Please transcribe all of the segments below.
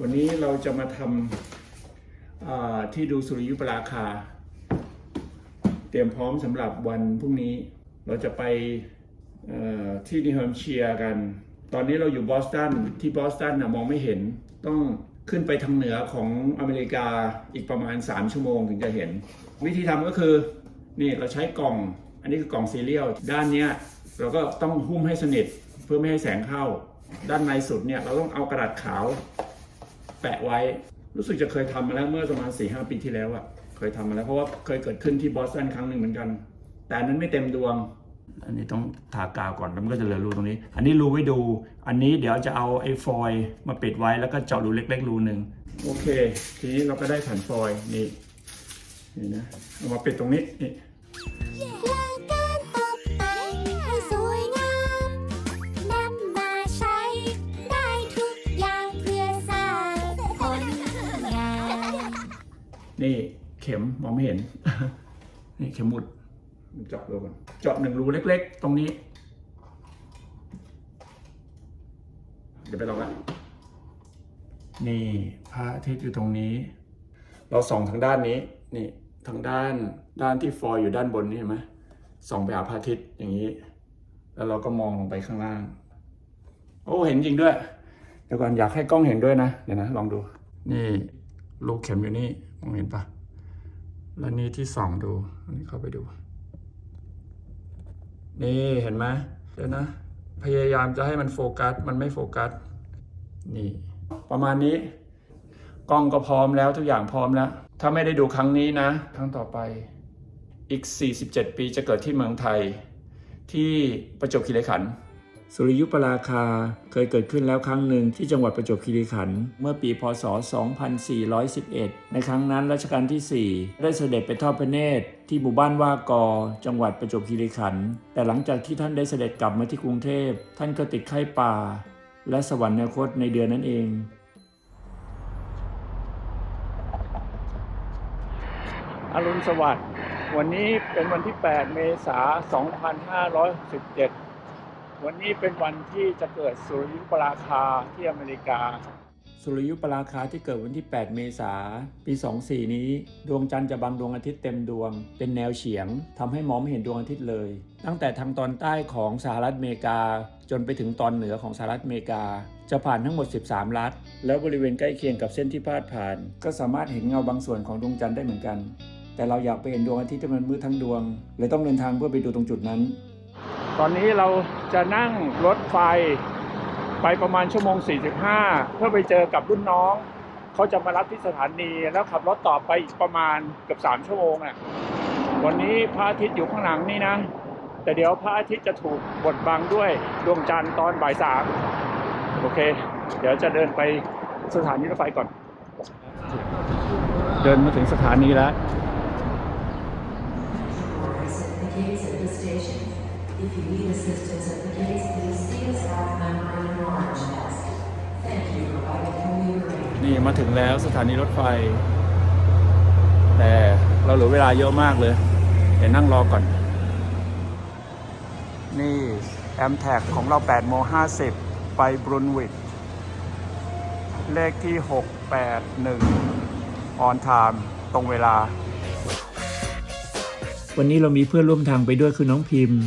วันนี้เราจะมาทำที่ดูสุริยุปราคา เตรียมพร้อมสำหรับวันพรุ่งนี้ เราจะไปที่นิวแฮมป์เชียร์กัน ตอนนี้เราอยู่บอสตันที่บอสตันนะมองไม่เห็น ต้องขึ้นไปทางเหนือของอเมริกาอีกประมาณ 3 ชั่วโมงถึงจะเห็น วิธีทำก็คือนี่เราใช้กล่อง อันนี้คือกล่องซีเรียลด้านเนี้ยเราก็ต้องหุ้มให้สนิทเพื่อไม่ให้แสงเข้า ด้านในสุดเนี่ยเราต้องเอากระดาษขาว แปะไว้ รู้สึกจะเคยทำมาแล้วเมื่อประมาณ4ีหปีที่แล้วอะเคยทำมาแล้วเพราะว่าเคยเกิดขึ้นที่บอสตันครั้งหนึ่งเหมือนกัน แต่อันนั้นไม่เต็มดวง อันนี้ต้องทากาวก่อนแล้วมันก็จะเหลือรูตรงนี้ อันนี้รูไว้ดู อันนี้เดี๋ยวจะเอาไอ้ฟอยล์มาปิดไว้แล้วก็เจาะรูเล็กๆรูหนึ่งโอเค ทีนี้เราก็ได้แผ่นฟอยล์นี่นี่นะเอามาปิดตรงนี้นี่ ไม่เห็น นี่เข็มหมุดเจาะรูก่อนเจาะหนึ่งรูเล็ก ๆ ตรงนี้ เดี๋ยวไปลองกันนี่พระอาทิตย์อยู่ตรงนี้ เราส่องทางด้านนี้ นี่ทางด้านด้านที่ฟอยอยู่ด้านบนนี่เห็นไหมส่องไปหาพระอาทิตย์อย่างนี้ แล้วเราก็มองลงไปข้างล่าง โอ้เห็นจริงด้วยเดี๋ยวก่อนอยากให้กล้องเห็นด้วยนะ เดี๋ยวนะ ลองดู นี่ลูกเข็มอยู่นี่ มองเห็นปะ แล้วนี่ที่สองดู อันนี้เข้าไปดู นี่เห็นไหมเดี๋ยวนะ พยายามจะให้มันโฟกัส มันไม่โฟกัส นี่ ประมาณนี้ กล้องก็พร้อมแล้วทุกอย่างพร้อมแล้ว ถ้าไม่ได้ดูครั้งนี้นะ ครั้งต่อไป อีก 47 ปีจะเกิดที่เมืองไทย ที่ประจวบคีรีขันธ์ สุริยุปราคาเคยเกิดขึ้นแล้วครั้งหนึ่งที่จังหวัดประจวบคีรีขันธ์เมื่อปีพศ 2411 ในครั้งนั้นรัชกาลที่ 4 ได้เสด็จไปทอดพระเนตรที่หมู่บ้านว่ากอ จังหวัดประจวบคีรีขันธ์แต่หลังจากที่ท่านได้เสด็จกลับมาที่กรุงเทพ ท่านก็ติดไข้ป่า และสวรรคตในเดือนนั้นเองอรุณสวัสดิ์วันนี้เป็นวันที่ 8 เมษายน 2567 วันนี้เป็นวันที่จะเกิดสุริยุปราคาที่อเมริกา สุริยุปราคาที่เกิดวันที่ 8 เมษายนปี 24 นี้ ดวงจันทร์จะบังดวงอาทิตย์เต็มดวง เป็นแนวเฉียงทำให้มองไม่เห็นดวงอาทิตย์เลย ตั้งแต่ทางตอนใต้ของสหรัฐอเมริกา จนไปถึงตอนเหนือของสหรัฐอเมริกา จะผ่านทั้งหมด 13 รัฐ แล้วบริเวณใกล้เคียงกับเส้นที่พาดผ่าน ก็สามารถเห็นเงาบางส่วนของดวงจันทร์ได้เหมือนกัน แต่เราอยากไปเห็นดวงอาทิตย์ที่มันมืดทั้งดวงเลยต้องเดินทางเพื่อไปดูตรงจุดนั้น ตอนนี้เราจะนั่งรถไฟไปประมาณชั่วโมง 45 เพื่อไปเจอกับรุ่นน้อง เขาจะมารับที่สถานี แล้วขับรถต่อไปอีกประมาณเกือบ3ชั่วโมงอะวันนี้พระอาทิตย์อยู่ข้างหลังนี่นะ แต่เดี๋ยวพระอาทิตย์จะถูกบดบังด้วยดวงจันทร์ตอนบ่ายสามโอเค เดี๋ยวจะเดินไปสถานีรถไฟก่อน เดินมาถึงสถานีแล้ว Doors at the gates of the station. If you need assistance at the gates, please see a staff member in an orange vest. Thank you for riding Commuter นี่มาถึงแล้วสถานีรถไฟ แต่เราเหลือเวลาเยอะมากเลย เดี๋ยวนั่งรอก่อน นี่แอมแท็กของเรา8โมง50 ไปบรุนวิดเลขที่ 681ออนไทม์ตรงเวลา วันนี้เรามีเพื่อนร่วมทางไปด้วยคือน้องพิมพ์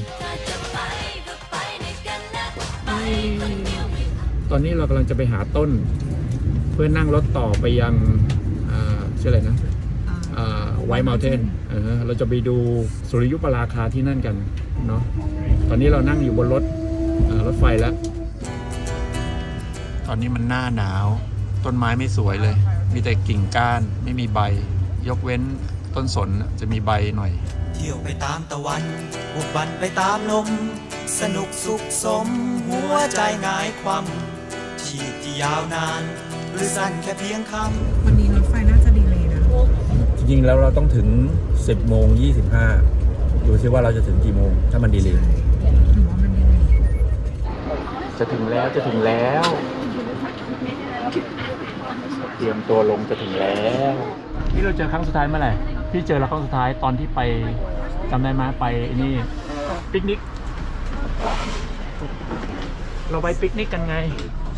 ตอนนี้เรากำลังจะไปหาต้น เพื่อนั่งรถต่อไปยังอ่าชื่ออะไรนะไวท์ม u ลเทนเราจะไปดูสุริยุปราคาที่นั่นกันเนาะตอนนี้เรานั่งอยู่บนรถอ่ารถไฟแล้ว ตอนนี้มันหน้าหนาว ต้นไม้ไม่สวยเลย มีแต่กิ่งก้านไม่มีใบ ยกเว้นต้นสนจะมีใบหน่อย เที่ยวไปตามตะวันบุกบันไปตามลม สนุกสุขสม หัวใจหงายความ ชีพที่ยาวนาน หรือสั้นแค่เพียงคำวันนี้รถไฟน่าจะดีเลยนะ จริงๆแล้วเราต้องถึง 10โมง25ดูซิว่าเราจะถึงกี่โมง ถ้ามันดีเลยหรือว่ามันดีเลยจะถึงแล้วจะถึงแล้ว เตรียมตัวลงจะถึงแล้วนี่เราเจอครั้งสุดท้ายเมื่อไหร่พี่เจอเราครั้งสุดท้ายตอนที่ไปจำได้ไหมไปนี่ปิกนิก เราไปปิกนิกกันไง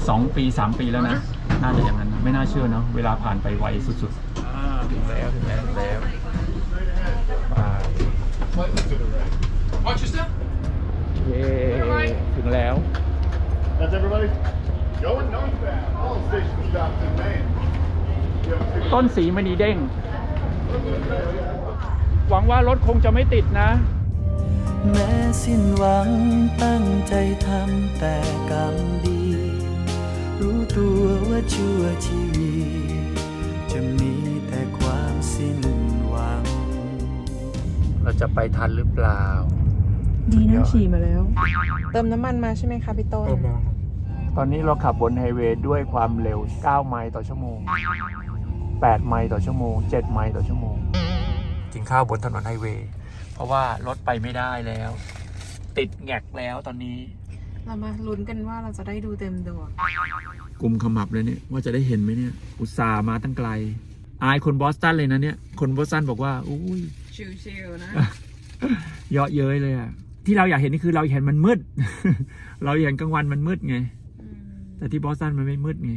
สองปีสามปีแล้วนะ น่าจะอย่างนั้นนะไม่น่าเชื่อเนาะเวลาผ่านไปไวสุดๆอ่าถึงแล้วถึงแล้วถึงแล้วอ่า Rochester? เย้ถึงแล้ว That's everybody? Going northbound. All stations stopped in Maine. You have a ticket? ต้นสีมณีเด้ง หวังว่ารถคงจะไม่ติดนะ แม้สิ้นหวังตั้งใจทำแต่กรรมดี รู้ตัวว่าชั่วชีวิตจะมีแต่ความสิ้นหวัง เราจะไปทันหรือเปล่า ดีนะฉี่มาแล้ว เติมน้ำมันมาใช่ไหมคะพี่ต้น ตอนนี้เราขับบนไฮเวย์ด้วยความเร็ว 9 ไมล์ต่อชั่วโมง 8 ไมล์ต่อชั่วโมง 7 ไมล์ต่อชั่วโมง กินข้าวบนถนนไฮเวย์ เพราะว่ารถไปไม่ได้แล้ว ติดแงกแล้วตอนนี้ เรามาลุ้นกันว่าเราจะได้ดูเต็มดวงกลุ่มขมับเลยเนี่ยว่าจะได้เห็นไหมเนี่ย อุตส่าห์มาตั้งไกล อายคนบอสตันเลยนะเนี่ย คนบอสตันบอกว่า อุ้ย ชิวๆนะ เยาะเย้ยเลยอะที่เราอยากเห็นนี่คือเราเห็นมันมืด เราเห็นกลางวันมันมืดไง แต่ที่บอสตันมันไม่มืดไง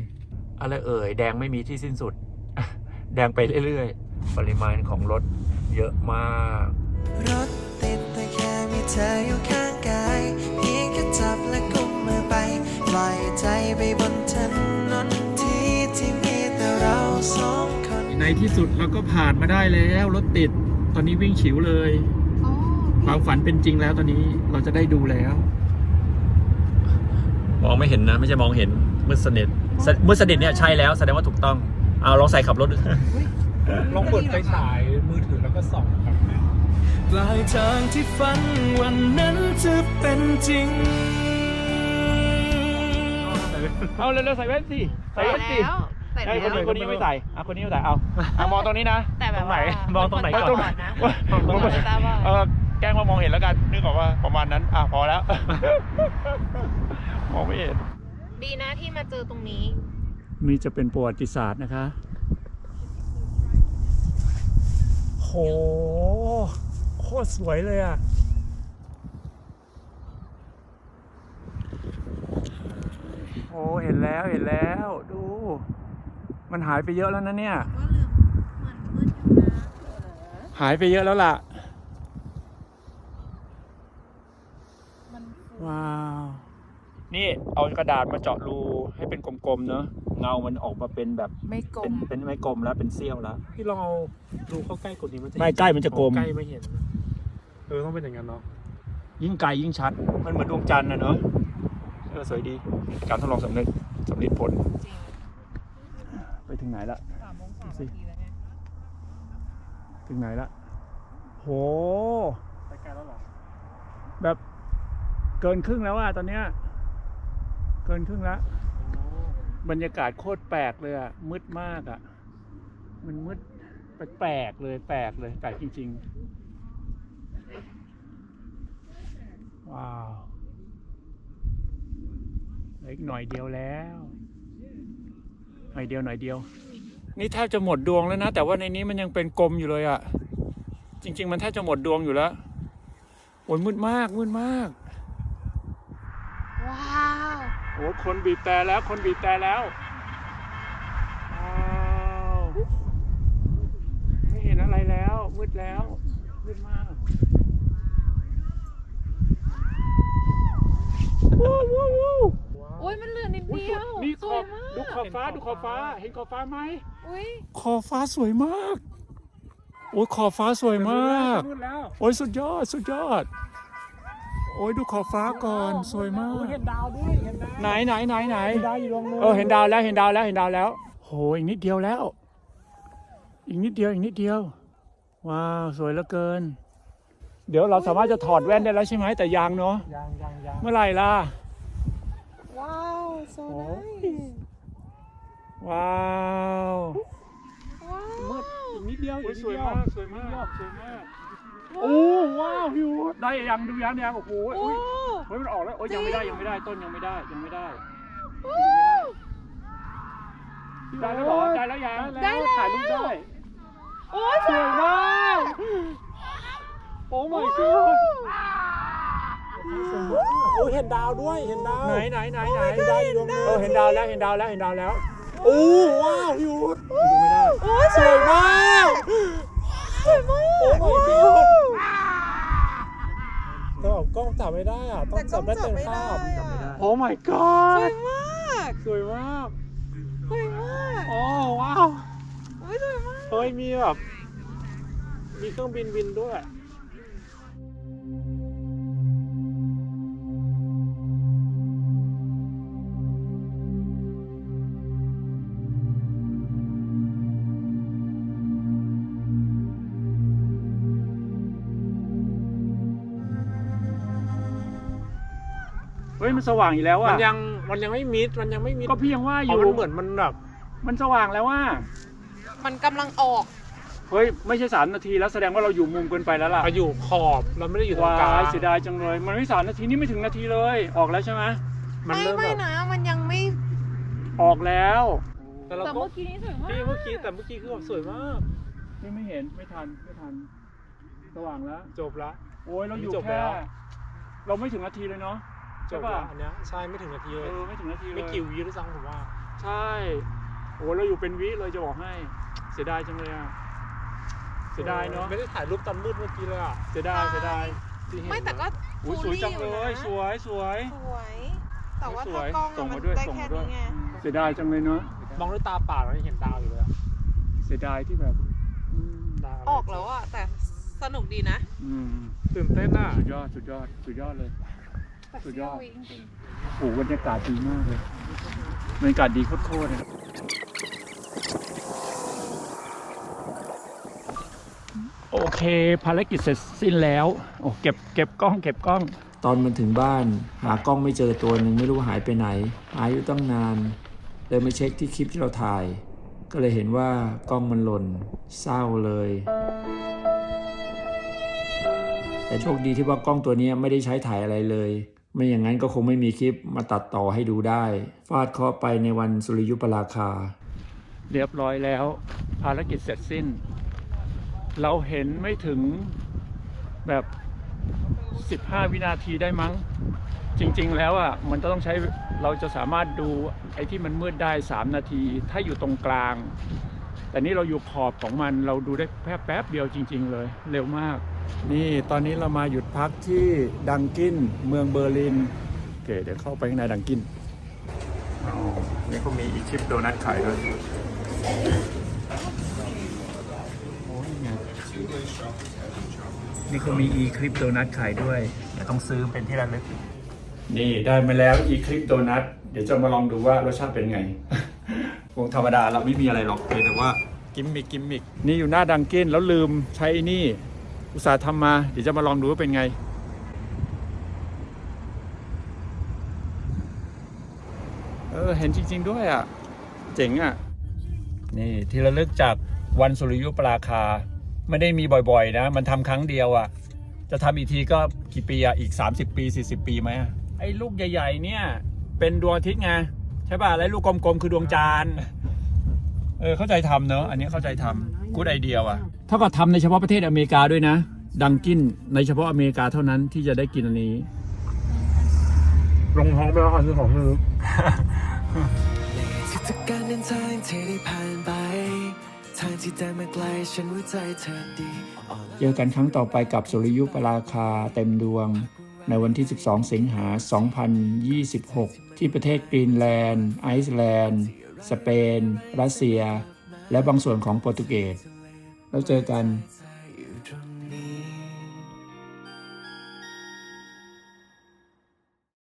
อะไรเอ่ย แดงไม่มีที่สิ้นสุด แดงไปเรื่อยๆ ปริมาณของรถเยอะมาก รถติดแต่แค่มีเธออยู่ข้างกายเพียงแค่ จับและกุมมือไป ปล่อยใจไปบนถนนที่ที่มีแต่เราสองคนในที่สุดเราก็ผ่านมาได้แล้วรถติด ตอนนี้วิ่งฉิวเลย ความฝันเป็นจริงแล้วตอนนี้เราจะได้ดูแล้ว มองไม่เห็นนะ ไม่ใช่มองเห็นมืดสนิทสมืดสนิทเนี่ยใช่แล้วแสดงว่าถูกต้อง เอาลองใส่ขับรถดูลองเปิดไฟฉายมือถือแล้วก็ส่องครับ ปลายทางที่ฝันวันนั้นจะเป็นจริง เอาเร็วๆใส่แว่นสิใส่แว่นสิแต่ไอ้คนนี้คนนี้ไม่ใส่อะคนนี้ไม่ใส่เอาอะมองตรงนี้นะแต่แบบว่ามองตรงไหนก่อนนะ มองตรงไหนตาบอด เออแกล้งว่ามองเห็นแล้วกันนึกออกว่าประมาณนั้นอะพอแล้ว มองไม่เห็น ดีนะที่มาเจอตรงนี้ นี่จะเป็นประวัติศาสตร์นะคะ โหโค ตรสวยเลยอะโอ้เห็นแล้วเห็นแล้วดู มันหายไปเยอะแล้วนะเนี่ย หายไปเยอะแล้วล่ะ ว้าว นี่เอากระดาษมาเจาะรูให้เป็นกลมๆเนอะเงามันออกมาเป็นแบบไม่กลเป็นมเป็นไม่กลมแล้วเป็นเสี้ยวแล้วพี่ลองเอาดูเข้าใกล้กว่านี้มันจะไม่ใกล้มันจะกลม ใกล้ไม่เห็นเออต้องเป็นอย่างนั้นเนาะยิ่งไกลยิ่งชัด มันเหมือนดวงจันทร์นะเนอะเออสวยดี การทดลองสำเร็จสำเร็จผลไปถึงไหนละ สามโมงสามสินาทีแล้วไงถึงไหนละ โห ไปไกลแล้วเหรอแบบเกินครึ่งแล้วอะตอนเนี้ย เกินครึ่งแล้ว บรรยากาศโคตรแปลกเลยอะมืดมากอะมันมืดแปลกๆเลย แปลกเลย แปลกจริง ๆ ว้าวเหลืออีกหน่อยเดียวแล้วหน่อยเดียวหน่อยเดียว นี่แทบจะหมดดวงแล้วนะ แต่ว่าในนี้มันยังเป็นกลมอยู่เลยอะจริง ๆ มันแทบจะหมดดวงอยู่แล้วโอ้ยมืดมากมืดมาก ว้าวโอ้คนบีบแต่แล้วคนบีบแต่แล้วว้าวไม่เห็นอะไรแล้วมืดแล้วมืดมากว้าวว้าวว้าว โอ้ ยมันเหลือนิดอุ๊ยเดียวนี่สขวอยบมากดูขอบฟ้าดูขอบฟ้า เห็นขอบฟ้าไหมอุ้ยขอบฟ้าสวยมาก โอ้ยขอบฟ้าสวยมากมืดแล้วโอ้ยสุดยอดสุดยอด โอ้ยดูขอบฟ้าก่อนสวยมากเห็นดาวด้วยเห็นดาวไหนไหนไหนไหนดาวอยู่ดวงนึงเออเห็นดาวแล้วเห็นดาวแล้วเห็นดาวแล้ว โหอีกนิดเดียวแล้ว อีกนิดเดียวอีกนิดเดียว ว้าวสวยเหลือเกิน เดี๋ยวเราสามารถจะถอดแว่นได้แล้วใช่ไหมแต่ยังเนาะยังยังยังเมื่อไหร่ล่ะ ว้าวโซนว้าวว้าวมืดอีกนิดเดียวโอ้อียกสนิดวยเดียวมากสวยมากสวยมากโอ้ว้าวพี่วูดได้ยังดูยังยังโอ้โหโอ้อุ๊ยเฮ้ยมันออกแล้วโอ้ยยังไม่ได้ยังไม่ได้ต้นยังไม่ได้ยังไม่ได้โอ้ได้แล้วเหรอได้แล้วยังได้แล้ว ถ่ายรูปได้โอ้ยสวยมากโอ้ my god โอ้โอ้ยเห็นดาวด้วยเห็นดาวไหนไหนไหนไหนเห็นดาวอยู่ตรงนี้เออเห็นดาวแล้วเห็นดาวแล้วเห็นดาวแล้วโอ้ว้าวพี่วุฒิดูไม่ได้โอ้ยสวยมากสวยมากโอ้ my ว้า god วแต่แบบกล้องจับไม่ได้อะต้องแต่กล้จัอบงได้จับเต็มไม่ภาได้พอะโอ้ my ส god วยมากสวยมากสวยมากโอ้ว้าวโอ้ยสวยมากเฮ้ยมีแบบมีเครื่องบินบินด้วย ฮ้ยมันสว่างอีกแล้วมัอะนยังมันยังไม่มิดมันยังไม่มิดก็พี่ยังว่าอเพราะยู่มันเหมือนมันแบบมันสว่างแล้วว่ามันกำลังออก เฮ้ยไม่ใช่สามนาทีแล้วแสดงว่าเราอยู่มุมเกินไปแล้วล่ะมาอยู่ขอบเราไม่ได้อยู่ตรงวากลางยเสียดายจังเลย มันไม่สามนาทีนี่ไม่ถึงนาทีเลย ออกแล้วใช่ไหมมันไม่เริ่มไม่แบบนะ มันยังไม่ ออกแล้วแต่เราแต่ก็เมื่อกี้นี้สวยมากพี่เมื่อกี้แต่เมื่อกี้คือแบบสวยมาก นี่ไม่เห็นไม่ทันไม่ทัน สว่างแล้ว จบละ โอ้ยเราอยู่จบแค่แล้ว เราไม่ถึงนาทีเลยเนาะ จใช่บป่ะละอันเนี้ยใช่ไม่ถึงนาทีเอเลยอไม่ถึงนาทีเลยไม่กี่วิด้วยซ้ำผมว่า ใช่โอ้เราอยู่เป็นวิเลยจะบอกให้ เสียดายจังเลยอะเสียดายเนาะไม่ได้ถ่ายรูปตอนมืดเมื่อกี้เลยอะเสียดายเสียดายที่เห็นไม่แต่ก็อุ้ยสวยจังเลยสวยสวยสวยแต่ว่าสถ้ากล้องส่อะงมัมานด้วยได้ส่งแค่มาด้วยนี้ไงอืมเสียดายจังเลยเนาะมองด้วยตาเปล่าแล้วยังเห็นดาวอยู่เลยอะเสียดายที่แบบอืมดาวออกแล้วอะแต่สนุกดีนะอืมตื่นเต้นอะสุดยอดสุดยอดสุดยอดเลยแต่ สุดยอดเสี้ววิจริงโอ้โหบรรยากาศดีมากเลยบรรยากาศดีโคตรๆเลยโอเคภารกิจเสร็จสิ้นแล้วโอ้เก็บเก็บกล้อง เก็บกล้อง ตอนมันถึงบ้าน หากล้องไม่เจอตัวหนึ่งไม่รู้หายไปไหน หายอยู่ตั้งนาน เลยมาเช็คที่คลิปที่เราถ่าย ก็เลยเห็นว่ากล้องมันหล่นเศร้าเลย แต่โชคดีที่ว่ากล้องตัวเนี้ยไม่ได้ใช้ถ่ายอะไรเลย ไม่อย่างนั้นก็คงไม่มีคลิปมาตัดต่อให้ดูได้ ฟาดเคาะไปในวันสุริยุปราคา เรียบร้อยแล้ว ภารกิจเสร็จสิ้น เราเห็นไม่ถึงแบบ 15 วินาทีได้มั้ง จริงๆแล้วอะมันต้องใช้เราจะสามารถดูไอ้ที่มันมืดได้ 3 นาที ถ้าอยู่ตรงกลาง แต่นี่เราอยู่ขอบของมันเราดูได้แค่แป๊บเดียวจริง ๆ เลย เร็วมาก นี่ตอนนี้เรามาหยุดพักที่ดังกินเมืองเบอร์ลินโอเคเดี๋ยวเข้าไปข้างในดังกินอ๋อนี่เขามีอีชิปโดนัทขายด้วยโอ้ยไงนี่เขามีอีคลิปโดนัทขายด้วยเดี๋ยวต้องซื้อเป็นที่ระลึก นี่ได้มาแล้วอีคลิปโดนัทเดี๋ยวจะมาลองดูว่ารสชาติเป็นไงคงธรรมดาเราไม่มีอะไรหรอกเพียงแต่ว่ากิมมิกกิมมิกนี่อยู่หน้าดังกินแล้วลืมใช้นี่ อุตส่าห์ทำมา เดี๋ยวจะมาลองดูว่าเป็นไง เออ เห็นจริง ๆ ด้วยอะ เจ๋งอะ นี่ที่ระลึกจากวันสุริยุปราคา ไม่ได้มีบ่อยๆ นะ มันทำครั้งเดียวอะ จะทำอีกทีก็กี่ปีอะ อีก 30 ปี 40 ปีไหมไอ้ลูกใหญ่ ๆ เนี่ย เป็นดวงอาทิตย์ไง ใช่ป่ะ แล้วลูกกลมๆ คือดวงจันทร์ เออ เข้าใจทำเนอะ อันนี้เข้าใจทำ กูดไอเดียว่ะ เท่ากับทำในเฉพาะประเทศอเมริกาด้วยนะ ดังกินในเฉพาะอเมริกาเท่านั้นที่จะได้กินอันนี้ ลงท้องไปแล้วค่ะซื้อของซื้อทุกๆการเดินทางที่ได้ผ่านไป ทางที่ได้มาไกลฉันรู้ใจเธอดี เจอกันครั้งต่อไปกับสุริยุปราคาเต็มดวง ในวันที่ 12 สิงหา 2026 ที่ประเทศกรีนแลนด์ ไอซ์แลนด์ สเปน รัสเซีย และบางส่วนของโปรตุเกสแล้วเจอกัน